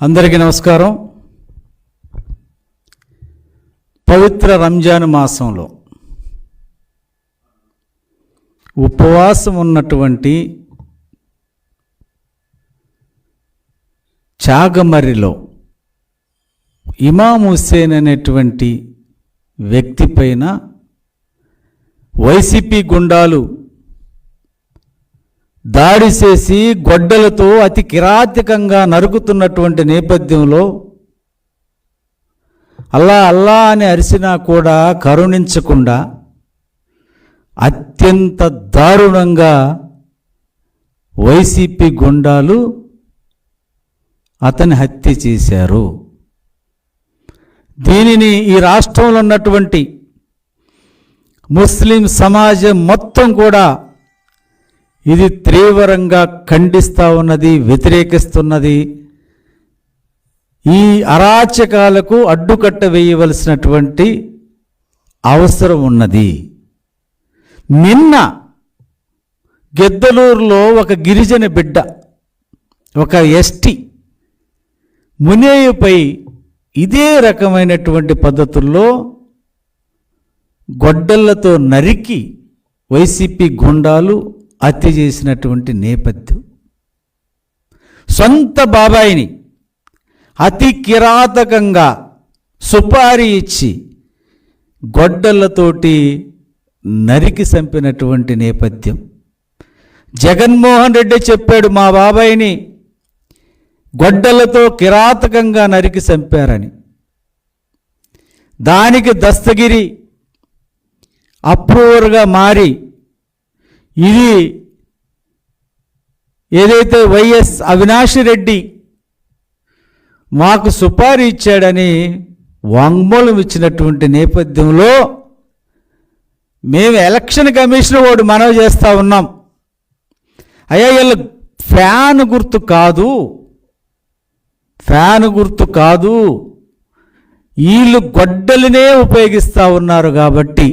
అందరికీ నమస్కారం. పవిత్ర రంజాన్ మాసంలో ఉపవాసం ఉన్నటువంటి చాగమర్రిలో ఇమాం హుస్సేన్ అనేటువంటి వ్యక్తి పైన వైసీపీ గుండాలు దాడి చేసి గొడ్డలతో అతి కిరాతకంగా నరుకుతున్నటువంటి నేపథ్యంలో అల్లా అల్లా అని అరిసినా కూడా కరుణించకుండా అత్యంత దారుణంగా వైసీపీ గుండాలు అతని హత్య చేశారు. దీనిని ఈ రాష్ట్రంలో ఉన్నటువంటి ముస్లిం సమాజం మొత్తం కూడా ఇది తీవ్రంగా ఖండిస్తూ ఉన్నది వ్యతిరేకిస్తున్నది. ఈ అరాచకాలకు అడ్డుకట్ట వేయవలసినటువంటి అవసరం ఉన్నది. నిన్న గెద్దలూరులో ఒక గిరిజన బిడ్డ ఒక ఎస్టీ మునేయుపై ఇదే రకమైనటువంటి పద్ధతుల్లో గొడ్డళ్ళతో నరికి వైసీపీ గుండాలు హత్య చేసినటువంటి నేపథ్యం. సొంత బాబాయిని అతి కిరాతకంగా సుపారీ ఇచ్చి గొడ్డళ్ళతోటి నరికి చంపినటువంటి నేపథ్యం. జగన్మోహన్ రెడ్డి చెప్పాడు మా బాబాయిని గొడ్డలతో కిరాతకంగా నరికి చంపారని. దానికి దస్తగిరి అప్రూవర్గా మారి ఇది ఏదైతే వైఎస్ అవినాష్ రెడ్డి మాకు సుపారీ ఇచ్చాడని వాంగ్మూలం ఇచ్చినటువంటి నేపథ్యంలో మేము ఎలక్షన్ కమిషన్ వాడు మనవి చేస్తూ ఉన్నాం. అయ్యా వీళ్ళు ఫ్యాన్ గుర్తు కాదు. ఫ్యాన్ గుర్తు కాదు. వీళ్ళు గొడ్డలినే ఉపయోగిస్తూ ఉన్నారు కాబట్టి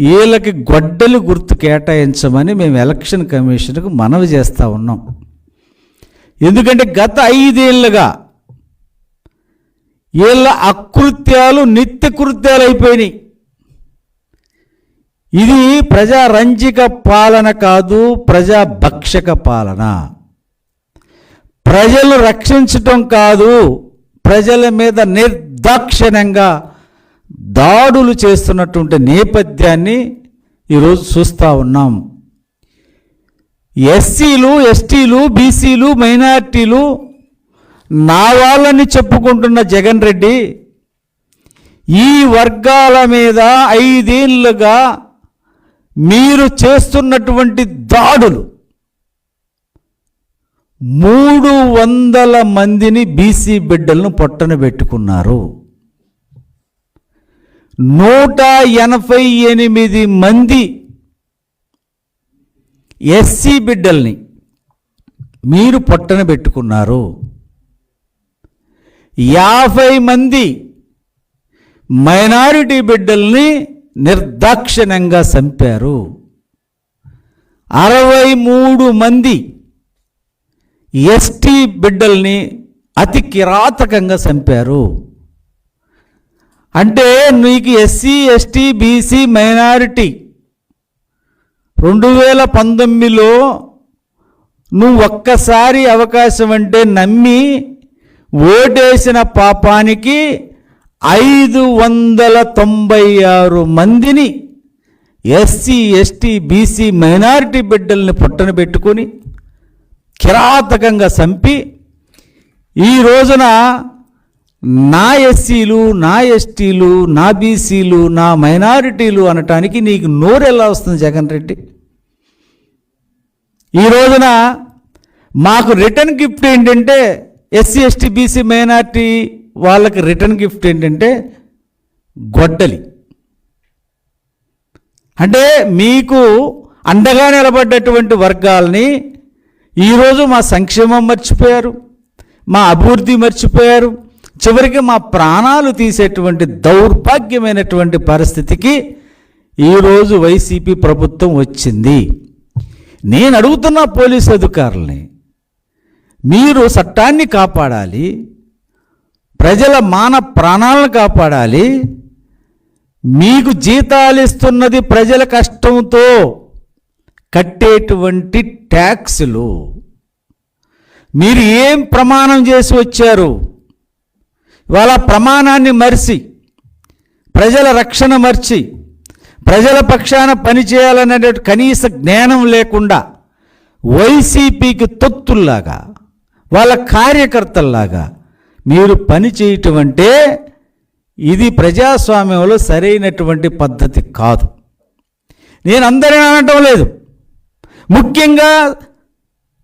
వీళ్ళకి గొడ్డలి గుర్తు కేటాయించమని మేము ఎలక్షన్ కమిషన్కు మనవి చేస్తూ ఉన్నాం. ఎందుకంటే గత ఐదేళ్ళుగా వీళ్ళ అకృత్యాలు నిత్య కృత్యాలు అయిపోయినాయి. ఇది ప్రజారంజిక పాలన కాదు ప్రజా భక్షక పాలన. ప్రజలు రక్షించటం కాదు ప్రజల మీద నిర్దాక్షిణ్యంగా దాడులు చేస్తున్నటువంటి నేపథ్యాన్ని ఈరోజు చూస్తూ ఉన్నాం. ఎస్సీలు ఎస్టీలు బీసీలు మైనార్టీలు నా వాళ్ళని చెప్పుకుంటున్న జగన్ రెడ్డి ఈ వర్గాల మీద ఐదేళ్ళుగా మీరు చేస్తున్నటువంటి దాడులు మూడు వందల మందిని బీసీ బిడ్డలను పొట్టన పెట్టుకున్నారు నూట ఎనభై ఎనిమిది మంది ఎస్సీ బిడ్డల్ని మీరు పొట్టన పెట్టుకున్నారు. యాభై మంది మైనారిటీ బిడ్డల్ని నిర్దాక్షిణ్యంగా చంపారు. అరవై మూడు మంది ఎస్టీ బిడ్డల్ని అతి కిరాతకంగా చంపారు. అంటే నీకు ఎస్సీ ఎస్టీ బీసీ మైనారిటీ రెండు వేల పంతొమ్మిదిలో నువ్వు ఒక్కసారి అవకాశం అంటే నమ్మి ఓటేసిన పాపానికి ఐదు వందల తొంభై ఆరు మందిని ఎస్సీ ఎస్టీ బీసీ మైనారిటీ బిడ్డల్ని పుట్టన పెట్టుకొని కిరాతకంగా చంపి ఈ రోజున నా ఎస్సీలు నా ఎస్టీలు నా బీసీలు నా మైనారిటీలు అనటానికి నీకు నోరు ఎలా వస్తుంది జగన్ రెడ్డి? ఈ రోజున మాకు రిటర్న్ గిఫ్ట్ ఏంటంటే ఎస్సీ ఎస్టీ బీసీ మైనారిటీ వాళ్ళకి రిటర్న్ గిఫ్ట్ ఏంటంటే గొడ్డలి. అంటే మీకు అండగా నిలబడ్డటువంటి వర్గాల్ని ఈరోజు మా సంక్షేమం మర్చిపోయారు మా అభివృద్ధి మర్చిపోయారు చివరికి మా ప్రాణాలు తీసేటువంటి దౌర్భాగ్యమైనటువంటి పరిస్థితికి ఈరోజు వైసీపీ ప్రభుత్వం వచ్చింది. నేను అడుగుతున్న పోలీసు అధికారుల్ని మీరు చట్టాన్ని కాపాడాలి ప్రజల మాన ప్రాణాలను కాపాడాలి మీకు జీతాలు ఇస్తున్నది ప్రజల కష్టంతో కట్టేటువంటి ట్యాక్సులు. మీరు ఏం ప్రమాణం చేసి వచ్చారు? వాళ్ళ ప్రమాణాన్ని మరిచి ప్రజల రక్షణ మర్చి ప్రజల పక్షాన పనిచేయాలనే కనీస జ్ఞానం లేకుండా వైసీపీకి తొత్తుల్లాగా వాళ్ళ కార్యకర్తల్లాగా మీరు పని చేయటం అంటే ఇది ప్రజాస్వామ్యంలో సరైనటువంటి పద్ధతి కాదు. నేను అందరిని అనటం లేదు. ముఖ్యంగా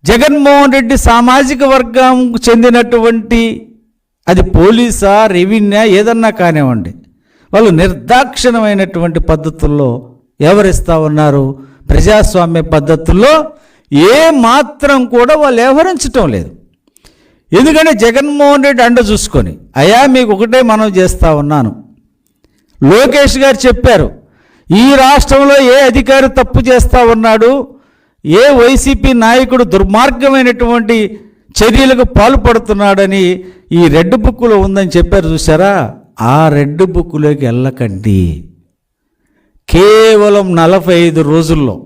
జగన్మోహన్ రెడ్డి సామాజిక వర్గం చెందినటువంటి అది పోలీసా రెవెన్యూ ఏదన్నా కానివ్వండి. వాళ్ళు నిర్దాక్షిణమైనటువంటి పద్ధతుల్లో ఎవరిస్తా ఉన్నారు? ప్రజాస్వామ్య పద్ధతుల్లో ఏ మాత్రం కూడా వాళ్ళు వ్యవహరించటం లేదు. ఎందుకంటే జగన్మోహన్ రెడ్డి అండ చూసుకొని అయా మీకు ఒకటే మనం చేస్తూ ఉన్నాను. లోకేష్ గారు చెప్పారు ఈ రాష్ట్రంలో ఏ అధికారి తప్పు చేస్తా ఉన్నాడు? ఏ వైసీపీ నాయకుడు దుర్మార్గమైనటువంటి చర్యలకు పాల్పడుతున్నాడని ఈ రెడ్ బుక్లో ఉందని చెప్పారు చూసారా ఆ రెడ్ బుక్లోకి వెళ్ళకండి. కేవలం నలభై ఐదు రోజుల్లో